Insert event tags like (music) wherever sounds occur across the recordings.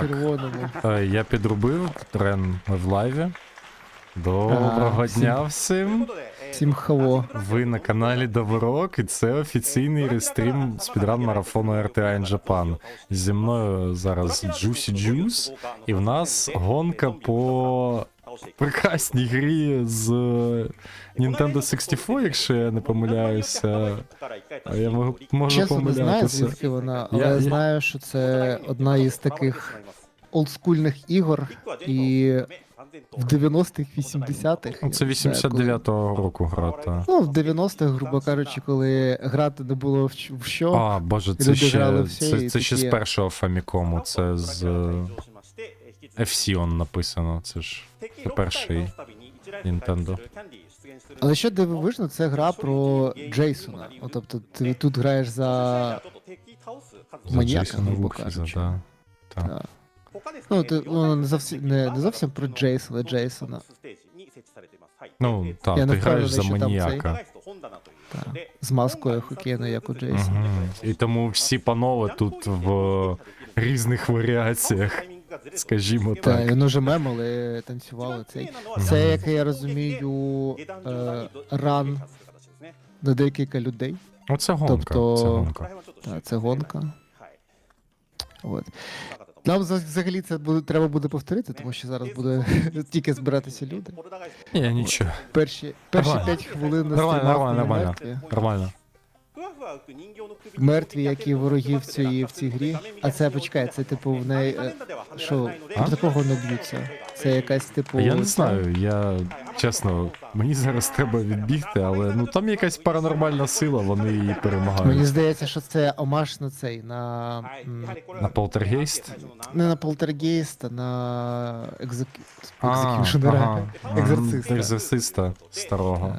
Так. червоному. Е, Я підробив трен в лайві. Доброго всім- дня всім. Всім хаво. Ви на каналі Доброк, і це офіційний рестрім спідран марафону RTI in Japan. Зі мною зараз Juicy Juice, і в нас гонка по прекрасній грі з Nintendo 64, якщо я не помиляюся. А я можу, можу Чесно, не знаю, помилятися. звідки вона, але Я- я- знаю, що це одна із таких олдскульних ігор, і в 90-х, 80-х. Ну, Це 89-го року гра, та. Ну, в 90-х, грубо кажучи, коли грати не було в ч- в що. А, боже, це Люди грали ще, це, це ще з такі- першого Famicom, це з е, FC он написано, це ж це перший Nintendo. Але що дивовижно, це гра про Джейсона. Ну, тобто ти тут граєш за. Маніяка, грубо кажучи. да. Так. Ну, ти, ну, не зовсім не, не зовсім про Джейсона, Джейсона. Ну, так, Я не ти граєш впевнений, за що там маніяка. Та. З маскою хокейною, як у Джейсона. Мгм. І тому всі панове тут в різних варіаціях, скажімо Та, так. і вони вже мемили, танцювали цей. Це, як я розумію, е, ран на декілька людей. Оце гонка, Тобто- це гонка. Та, це гонка. От. Нам за- взагалі це буде, треба буде повторити, тому що зараз буде (laughs) тільки збиратися люди. Ні, нічого. Перші, перші Нормально. 5 хвилин на Нормально, стрімах нормально, вони нормально. мертві. Нормально. Мертві, як і вороги в цій, в цій грі. А це почекай, це типу в неї. е, Що, А? проти кого не б'ються? Це якась типу. Я не знаю, я чесно, мені зараз треба відбігти, але ну там якась паранормальна сила, вони її перемагають. Мені здається, що це омаш на цей, на. На полтергейст? Не на полтергейст, а на екзек... А, екзекюшнера. ага. Екзорциста. Екзорциста старого.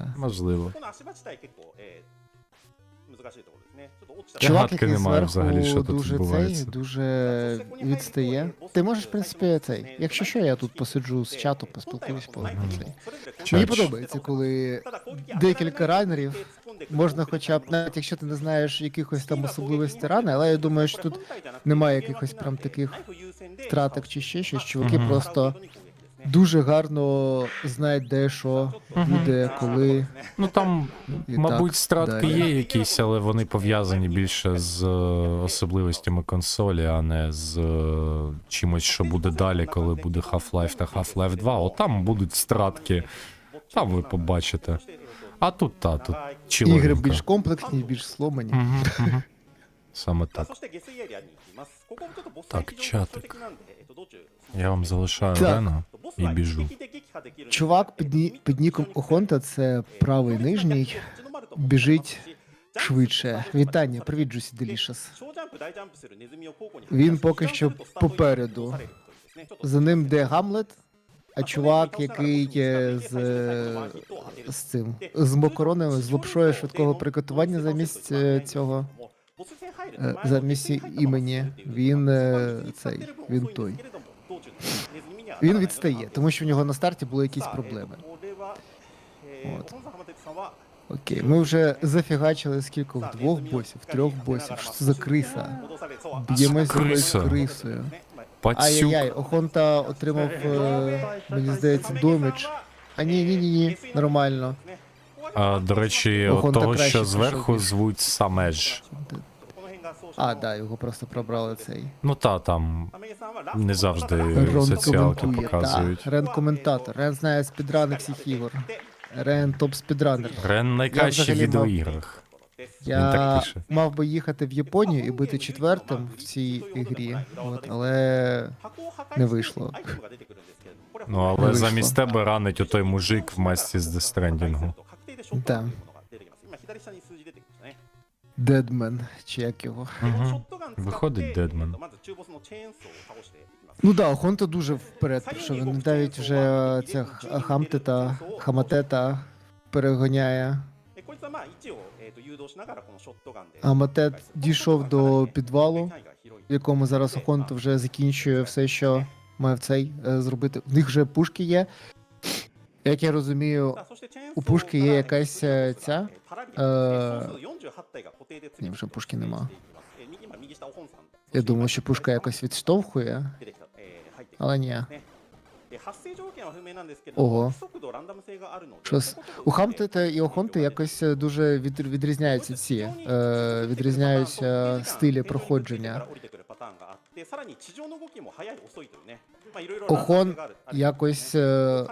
Так. Можливо. Гадки який немає зверху взагалі, що тут дуже цей, відбувається. дуже відстає. Ти можеш, в принципі, цей. Якщо що, я тут посиджу з чатом, поспілкуюсь по цей. Мені Чач. подобається, коли декілька ранерів можна, хоча б навіть якщо ти не знаєш якихось там особливостей рани, але я думаю, що тут немає якихось прям таких втраток чи ще щось. Чуваки просто дуже гарно знають, де що буде, коли. Ну там, І мабуть, так стратки далі. є якісь, але вони пов'язані більше з е, особливостями консолі, а не з е, чимось, що буде далі, коли буде Half-Life та Half-Life 2. От там будуть стратки, там ви побачите. А тут та, тут Ігри більш комплексні, більш сломані. Мгм, мгм. (laughs) Саме так. Так, чатик. Я вам залишаю Так. І біжу. Чувак під, ні- під ніком Охонта, це правий нижній, біжить швидше. Вітання, привіт, Джусі Делішас. Він поки що попереду. За ним де Гамлет, а чувак, який є з, з цим з макаронами, з лапшою швидкого приготування замість е, цього, е, замість імені. Він е, цей, він той. Він відстає, тому що в нього на старті були якісь проблеми. От. Окей, ми вже зафігачили скільки двох босів, трьох босів. Що це за криса? Б'ємось з крисою. Ай-яй-яй, Охонта отримав, е, мені здається, домідж. А ні, ні, ні, ні, нормально. А, до речі, того, що зверху звуть Самедж. А, да, його просто пробрали цей. Ну та там не завжди Рон соціалки коментує. показують. Рен коментатор. Рен знає спідрани всіх ігор. Рен топ спідранер. Рен найкращий в взагалі мав- відеоіграх. Він Я так пише. мав би їхати в Японію і бути четвертим в цій ігрі, от, але Не вийшло. Ну але вийшло. замість тебе ранить отой мужик в масці з дестрендінгу. Так. Дедмен, чи як його. Угу. Виходить Дедмен. Ну да, Охонта дуже вперед пішов. Він навіть вже ця х- Хамтета, Хаматета перегоняє. Аматет дійшов до підвалу, в якому зараз Охонта вже закінчує все, що має в цей е, зробити. В них вже пушки є. Як я розумію, у пушки є якась е, ця. е, Ні, вже пушки нема. Я думав, що пушка якось відштовхує, але ні. Ого. Щось у Хамтета і Охонти якось е, дуже від, відрізняються ці е, відрізняються стилі проходження. Охон якось е,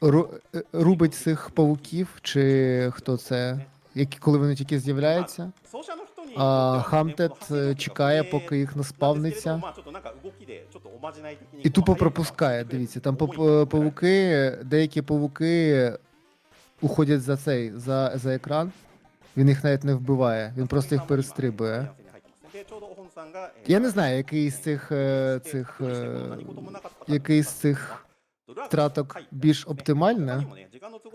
ру, е, рубить цих павуків, чи хто це? Які коли вони тільки з'являються? А Хамтет е, чекає, поки їх не спавниться. І тупо пропускає. Дивіться, там пав- павуки, деякі павуки уходять за цей за, за екран. Він їх навіть не вбиває, він просто їх перестрибує. Я не знаю, який з цих е, цих е, який з цих траток більш оптимальне,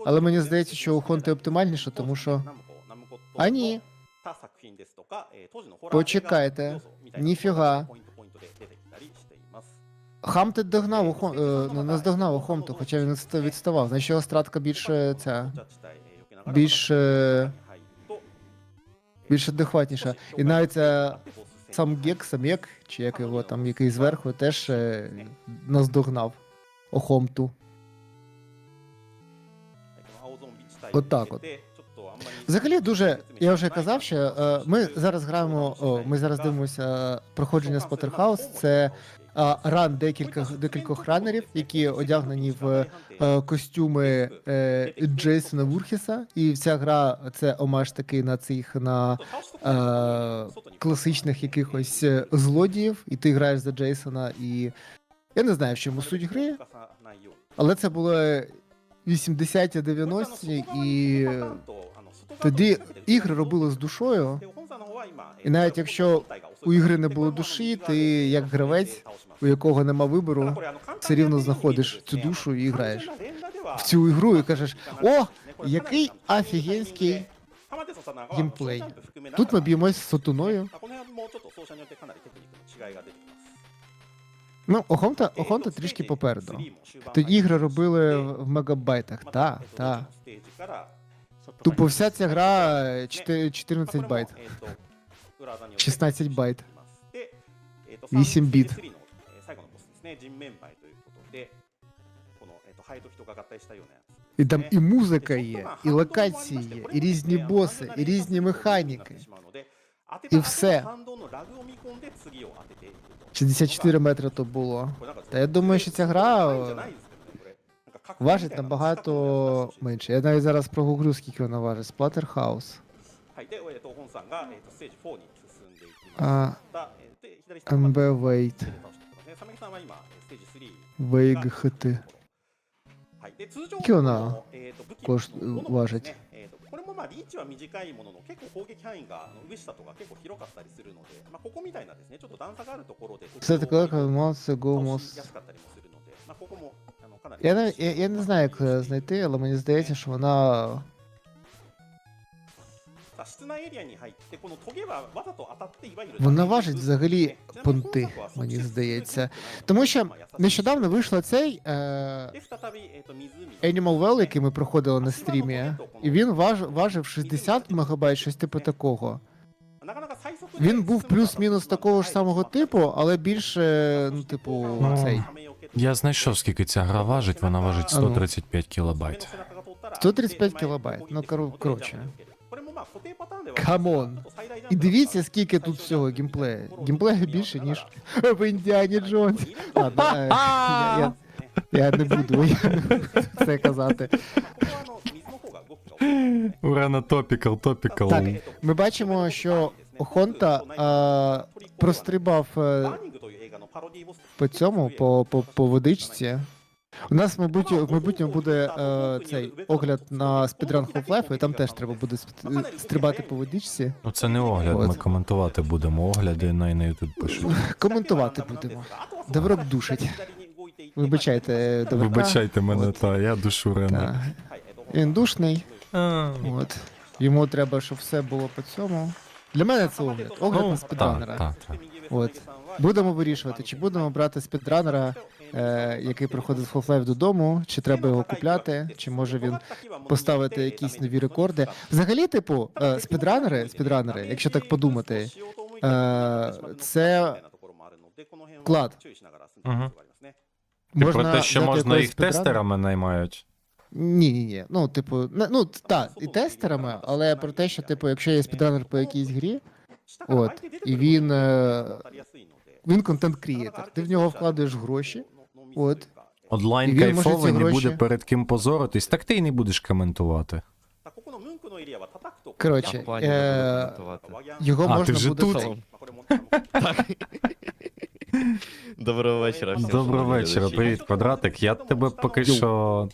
але мені здається, що у Хонти оптимальніше, тому що А ні. Почекайте. Ніфіга. Хамтет догнав у Хон, е, наздогнав у Хомту, хоча він відставав. Значить, його стратка більше ця більш більш адекватніша. І навіть е, сам Гек, сам'єк, чи як його там, який зверху, теж е, наздогнав Охомту. Отак от. Взагалі дуже, я вже казав, що е, ми зараз граємо, ми зараз дивимося проходження Splatterhouse. Це е, ран декілька, декількох ранерів, які одягнені в е, костюми е, Джейсона Вурхіса. І вся гра це омаж такий на цих на е, класичних якихось е, злодіїв, і ти граєш за Джейсона, і я не знаю, в чому суть гри, але це було 80-ті, 90-ті, і тоді ігри робили з душою. І навіть якщо у ігри не було душі, ти як гравець, у якого нема вибору, все рівно знаходиш цю душу і граєш. в цю ігру і кажеш: о, який офігенський геймплей. Тут ми б'ємось з сотуною. Ну, Охонта, Охонта трішки попереду. Тоді ігри робили в мегабайтах. Та, та. Тупо вся ця гра е, 4 14 байт. 16 байт. 8 біт. І там і музика є, і локації є, і різні боси, і різні механіки. І все. 64 метри то було. Та я думаю, що ця гра е, важить набагато менше. Я навіть зараз прогуглю, скільки вона важить. Splatterhouse. А, MB Weight. VGHT. Скільки вона Кошт важить. これもまあリーチは短いものの結構攻撃範囲があの上下とか結構広かったりするので、まあ、ここみたいなですねちょっと段差があるところでВсе таке, як Мос,倒 Гомос. しやすかったりもするので、まあ、ここもあのかなり Я не, я, я не знаю, як е, знайти, але мені здається, що вона Вона важить взагалі понти, мені здається. Тому що нещодавно вийшла цей е, Animal Well, який ми проходили на стрімі, і він важ, важив 60 МБ, щось типу такого. Він був плюс-мінус такого ж самого типу, але більше, ну, типу, ну, цей. Я знайшов, скільки ця гра важить, вона важить 135 ну. кілобайт. 135 кілобайт, ну коротше. Камон. І дивіться, скільки тут всього геймплею. Геймплею більше, ніж в Індіані Джонс. Ладно, е, я, я, я не буду це казати. Урана топікал, топікал. Так, ми бачимо, що Хонта е, прострибав е, по цьому, по, по, по водичці. У нас, мабуть, в майбутньому буде е, цей огляд на спідран Half-Life, і там теж треба буде сп- стрибати по водичці. Ну це не огляд, ми От. коментувати будемо. Огляди на і на YouTube пишуть. Коментувати будемо. Доброк душить. Вибачайте, доброка. Вибачайте мене, От. та я душу Рена. Він душний. От. Йому треба, щоб все було по цьому. Для мене це огляд. Огляд на Ну, спідранера. так, так. От. Будемо вирішувати, чи будемо брати спідранера, е, який приходить в Half-Life додому, чи треба його купляти, чи може він поставити якісь нові рекорди. Взагалі, типу, е, спідранери, спідранери, якщо так подумати, Е, це вклад. Мгм. Ти про те, що можна їх тестерами наймають. Ні, ні, ні. Ну, типу, ну так, і тестерами, але про те, що, типу, якщо є спідранер по якійсь грі, от, і він, е, він контент-крієтор, ти в нього вкладаєш гроші, от. Онлайн він може ці кайфовий, не гроші- буде перед ким позоритись, так ти й не будеш коментувати. Коротше, плані е, буду коментувати. його А, ти можна вже буде тут? цей- Доброго вечора. всім Доброго шановні вечора, глядачі. привіт, квадратик. Я тебе поки що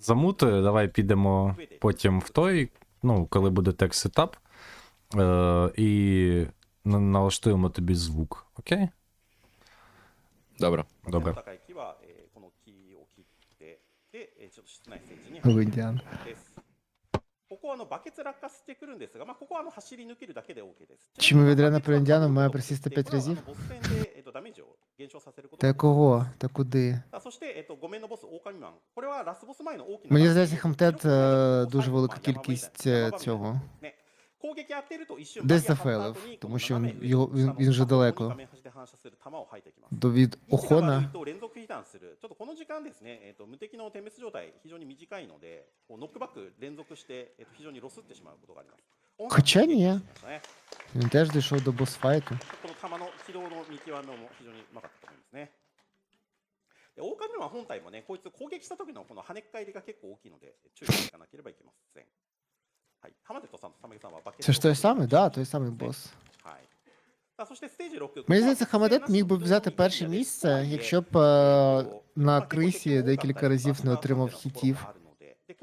замутую. Давай підемо потім в той, ну, коли буде тек сетап, е, і на- налаштуємо тобі звук. Окей? Добре. Добре. えーちょっと室内設置に Гвиндян. です。ここはあのバケツ落下してくるんですが、まあ、ここはあの走り抜けるだけで OK です。 Чи ми від Рена バケツは Прендяна має これは присісти これ п'ять は разів? あのボス戦で、えっとダメージを減少させること Та ができます кого? Та куди? あそして、えっと、5面のボス、狼マン。これはラスボス前の大きな。 Мені здається, Хамтет е, дуже велика кількість е, цього. Дездафелов, тому що він його він, він вже далеко. До від охона. Хоча ні. Він теж дійшов до босфайту. Це ж той самий, да, той самий бос. Мені здається, Хамадет міг би взяти перше місце, якщо б е, на крисі декілька разів не отримав хітів.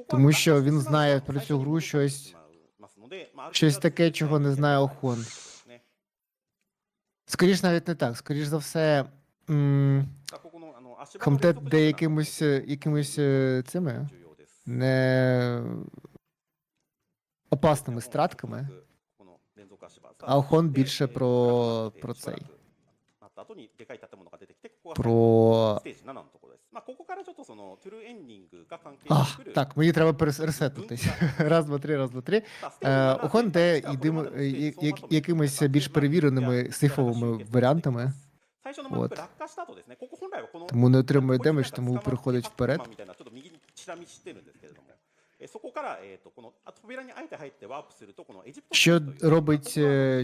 Тому що він знає про цю гру щось щось таке, чого не знає Охон. Скоріше, навіть не так. Скоріш за все, Хамтет де якимось е, якимось е, цими не опасними стратками. А Охон більше про про цей. Про... А, так, мені треба пересетнутись. (laughs) Раз, два, три, раз, два, три. Е, Охон де йди, е, якимись більш перевіреними сейфовими варіантами. От. Тому не отримує демедж, тому переходить вперед. Що робить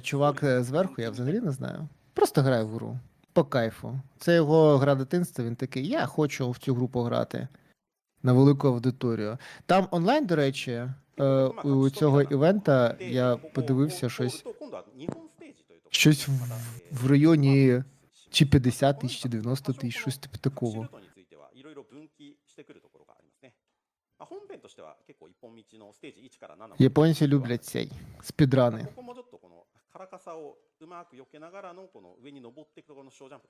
чувак е, зверху, я взагалі не знаю. Просто граю в гру. По кайфу. Це його гра дитинства, він такий, я хочу в цю гру пограти на велику аудиторію. Там онлайн, до речі, е, у цього івента я подивився щось щось в районі чи 50 тисяч, чи 90 тисяч, щось типу такого. Японці люблять цей спідрани.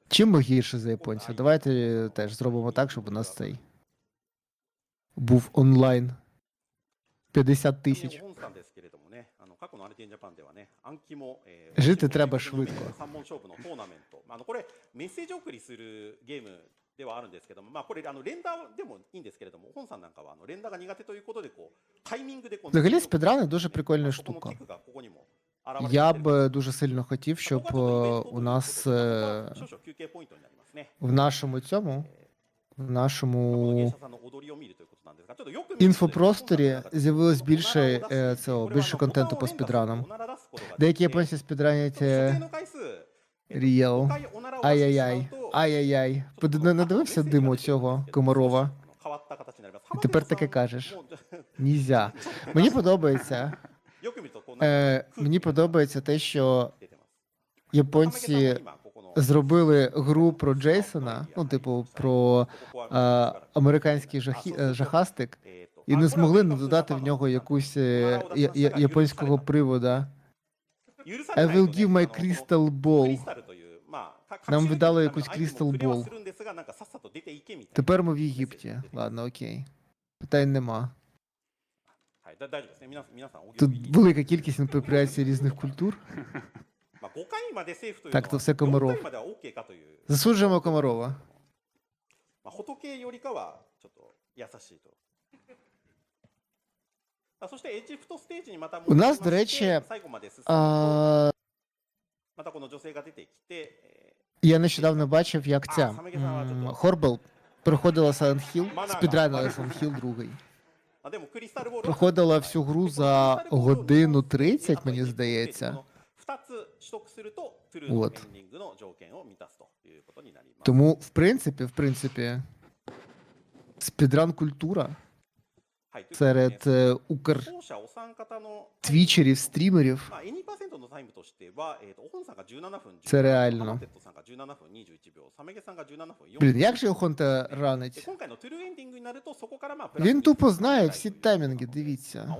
Чим ми гірше за японця? Давайте теж зробимо так, щоб у нас цей був онлайн 50 тисяч. Жити треба швидко. ではあるんですけども、まあ、これ、あの、連打でもいいんですけれども、本さんなんかは、あの、連打が苦手ということで、こう、タイミングでこう、Взагалі спідрани дуже прикольна штука. Я б дуже сильно хотів, щоб е, у нас е, в нашому цьому, е, в この芸 нашому 者さんの踊りを見るということなんですが、ちょっとよく見るとですね інфопросторі з'явилось більше цього, більше контенту по спідранам. Деякі японці спідранять е, Ріел. Ай-яй-яй ай-яй-яй. Надивився диму цього Комарова? І тепер таке кажеш. Нізя. Мені подобається. Е, мені подобається те, що японці зробили гру про Джейсона, ну, типу, про е, американський жахі, е, жахастик, і не змогли не додати в нього якусь е, японського привода. I will give my crystal ball. Нам видали якусь Crystal Ball. Тепер ми в Єгипті. Ладно, окей. Питань нема. Тут велика кількість інпропіацій різних культур. (laughs) Так, то все Комаров. Засуджуємо Комарова. У нас, до речі, а... Я нещодавно бачив, як ця Хорбел проходила Silent Hill, спідранила Silent Hill 2. Проходила всю гру за годину 30, мені здається. От. Тому, в принципі, в принципі, спідран культура серед е, укр твічерів, стрімерів. Це реально. Блін, як же Охонта ранить? Він тупо знає всі таймінги, дивіться.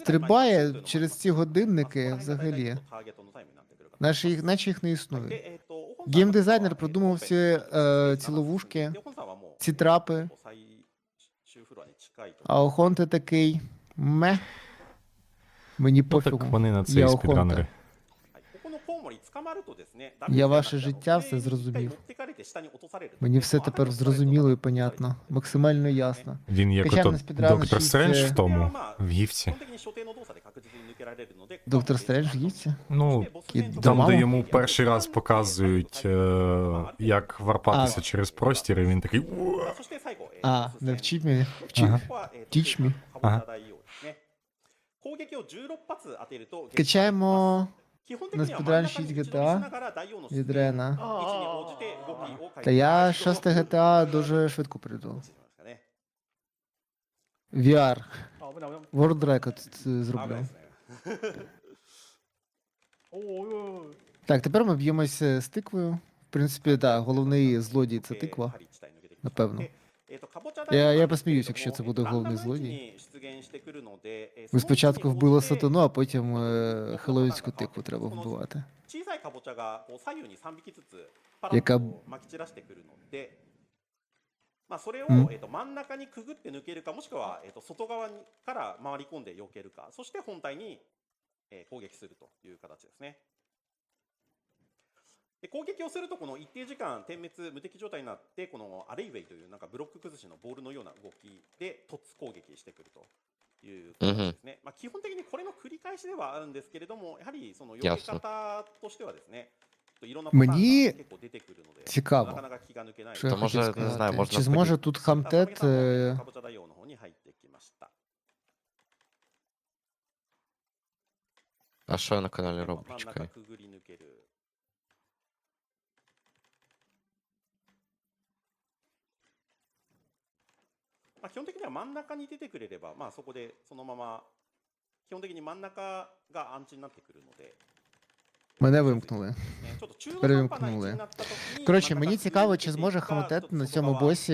Стрибає через ці годинники взагалі. Наче їх, наче їх не існує. Е, е, Геймдизайнер продумав всі е, ціловушки, ці трапи а Охонта такий ме. Мені Ну так вони на це Я спідранери. Я ваше життя все зрозумів. Мені все тепер зрозуміло і понятно. Максимально ясно. Він як ото на доктор Стрендж е, в тому, в гівці. Доктор Стрендж їдься? Ну, Кіт там, де йому перший раз показують, е, як варпатися А. через простір, і він такий. А. Вчіть. Ага. Teach me. Ага. Качаємо на спідрані 6 GTA від Рена. Та я 6 GTA дуже швидко прийду. VR. World Record зроблю. Так, тепер ми б'ємося з тиквою. В принципі, так, головний злодій це тиква. напевно. Я, я посміюсь, якщо це буде головний злодій. Ми спочатку вбили сатану, а потім е, хеловінську тикву треба вбивати. 小さいかぼちゃがこう左右に3匹ずつパやかラッと撒き散らしてくるので、まあ、それを、うんえっと真ん中にくぐって抜けるかもしくは、えっと外側にから回り込んで避けるかそして本体に、えー攻撃するという形ですね。 で攻撃をするとこの一定時間点滅無敵状態になってこのアレイウェイというなんかブロック崩しのボールのような動きで突攻撃してくるという形ですね、まあ、基本的にこれの繰り返しではあるんですけれどもやはりその避け方としてはですねちょっといろんなパターンが Мені 結構出てくるので цікаво. なかなか気が抜けないЩо я То може, хотів не знаю, сказати? можна Чи зможе тут хамтет е, かぼちゃ大王の方に入ってきました А що я на каналі 真 роблю? ん中 Чекай. まあ、基本的には真ん中に出てくれれば、まあ、そこでそのまま基本的に真ん中がアンチになってくるので、 мене вимкнули? ねちょっと中途 Перевімкнули. 半端な位置になった時に Коротше, 真ん中 мені くぐり抜けて цікаво, чи いく зможе か хамтет ちょっと на 外 цьому 側 босі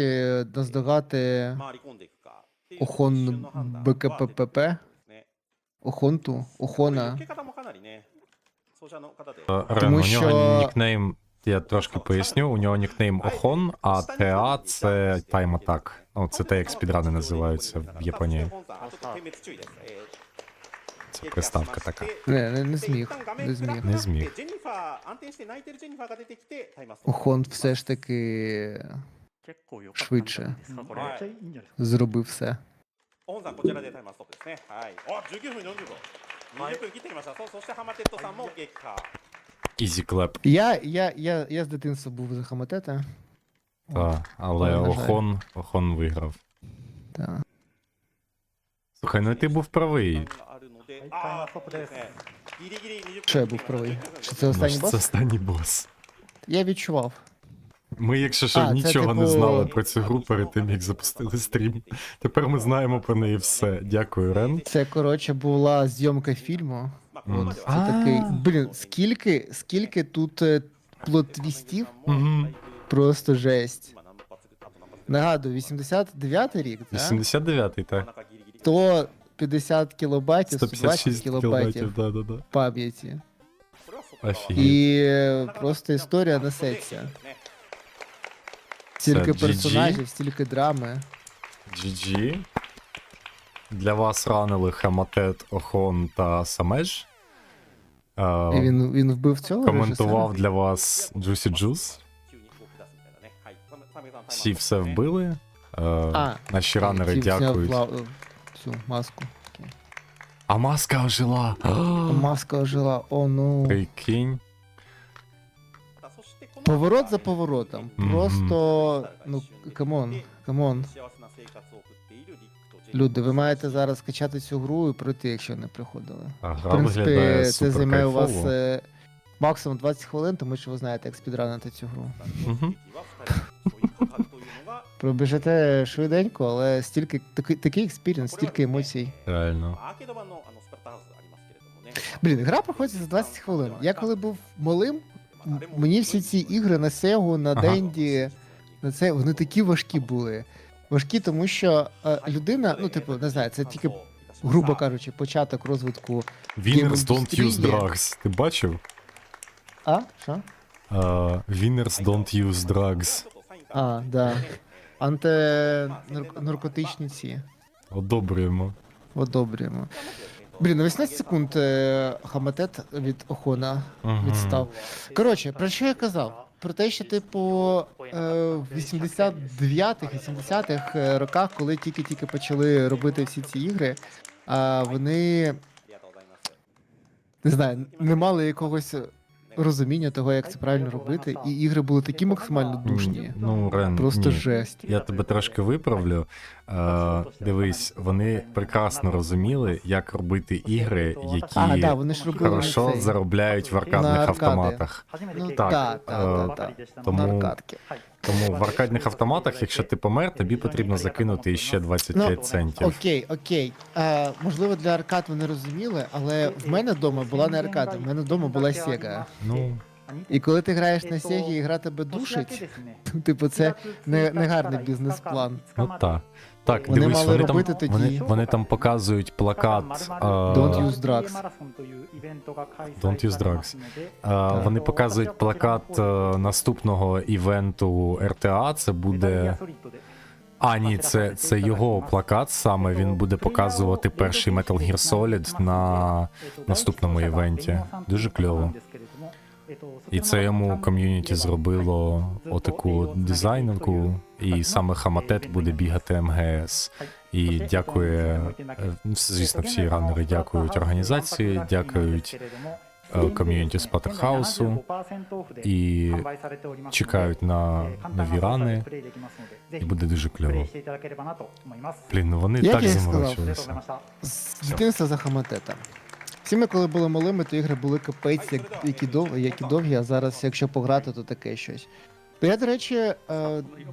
наздогати 回り込んでいくかっていう一 Охон 瞬の判断は出てくる БКПП ですね Охонту, 避 Охона. け方もかなりね奏者の方で Е, Рен, Тому у нього що- нікнейм, я трошки поясню, у нього нікнейм Охон, а ТА це Time Attack. Ну, це те, як спідрани називаються в Японії. Це приставка така. Не, не, не зміг, не зміг. Не зміг. Охон все ж таки швидше зробив все. オ Ізі клеп. Я я, я, я з дитинства був за Хамотета. Так, але Охон, Охон виграв. Та. Слухай, ну ти був правий. Що я був правий? Чи це останній бос? це останній бос. Я відчував. Ми, якщо що, А, це нічого не типу знали про цю гру перед тим, як запустили стрім. Тепер ми знаємо про неї все. Дякую, Рен. Це, коротше, була зйомка фільму, От, такий, блін, скільки, скільки тут э, е, плотвістів, Мгм. просто жесть. Нагадую, 89 рік, так? 89-й, так. 150 кілобайтів, 120 кілобайтів да, да, да. пам'яті. Офігеть. І э, просто історія несеться. Стільки персонажів, стільки драми. GG. Для вас ранили Хаматет, Охон та Самеж. І він він вбив цього. Коментував для вас Juicy Juice. Всі все вбили. Е, а, Наші ранери дякують. Всю е, маску. А маска ожила. Маска ожила, о ну. Прикинь. Поворот за поворотом. Просто. Ну, камон, камон. Люди, ви маєте зараз скачати цю гру і пройти, якщо не приходили. А В принципі, виглядає це супер займе у вас кайфово. е, максимум 20 хвилин, тому що ви знаєте, як спідранити цю гру. Мгм. Пробіжите швиденько, але стільки такий, такий експірієнс, стільки емоцій. Реально. Блін, гра проходить за 20 хвилин. Я коли був малим, м- мені всі ці ігри на Сегу, на Ага. Денді, на це вони такі важкі були. Важкі, тому що е, людина, ну типу, не знаю, це тільки, грубо кажучи, початок розвитку. Winners don't use drugs. Ти бачив? А? Що? А, Winners don't use drugs. А, да. Антинаркотичні ці. Одобрюємо. Одобрюємо. Блін, на 18 секунд е, хаматет від Охона Мгм. відстав. Коротше, про що я казав? Про те, що, типу, е, в 89-х, 80-х е, роках, коли тільки-тільки почали робити всі ці ігри, вони не знаю, не мали якогось розуміння того, як це правильно робити, і ігри були такі максимально душні. Ну, Рен, Просто ні. жесть. Я тебе трошки виправлю. Е, дивись, вони прекрасно розуміли, як робити ігри, які А, да, вони ж робили хорошо цей. заробляють в аркадних На автоматах. Ну, Так, та, та, е, та, та. тому- На аркадки. Тому в аркадних автоматах, якщо ти помер, тобі потрібно закинути ще 25 центів. Окей, окей. Е, можливо, для аркад вони розуміли, але в мене вдома була не аркада, в мене вдома була Sega. Ну, І коли ти граєш на Sega і гра тебе душить, (laughs) типу, це не, не гарний бізнес-план. ну та. Так, Вони дивись, мали вони там, робити тоді- вони, вони там показують плакат. е, Don't use drugs. Don't use drugs. е, вони показують плакат е, наступного івенту РТА. Це буде. А, ні, це, це його плакат саме. Він буде показувати перший Metal Gear Solid на наступному івенті. Дуже кльово. І це йому ком'юніті зробило отаку дизайнерку, і саме Хаматет буде бігати МГС. І дякує, е, звісно, всі ранери дякують організації, дякують е, ком'юніті Спатерхаусу і чекають на нові рани, і буде дуже кльово. Блін, ну вони Як так я заморочилися. З дитинства за хаматета. Всі ми, коли були малими, то ігри були капець, як, які, дов, які довгі, а зараз, якщо пограти, то таке щось. Я, до речі, е,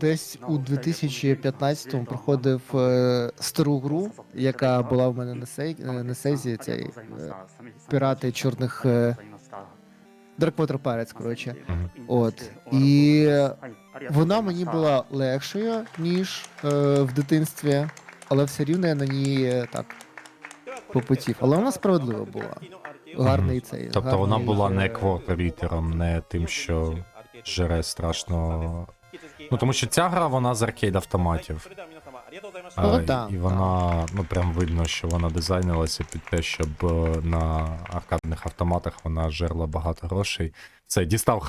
десь у 2015-му проходив е, стару гру, яка була в мене на, сей, е, на сейзі, цей пірати чорних Darkwater Pirates, коротше. От. І вона мені була легшою, ніж в дитинстві, але все рівно я на ній так попотів. Але вона справедлива була. Гарний цей. Тобто вона була не квотерітером, не тим, що жере страшно. Ну тому що ця гра вона з аркейд автоматів. А, Ну, і- і вона, ну прям видно, що вона дизайнилася під те, щоб е, на аркадних автоматах вона жерла багато грошей. Це дістав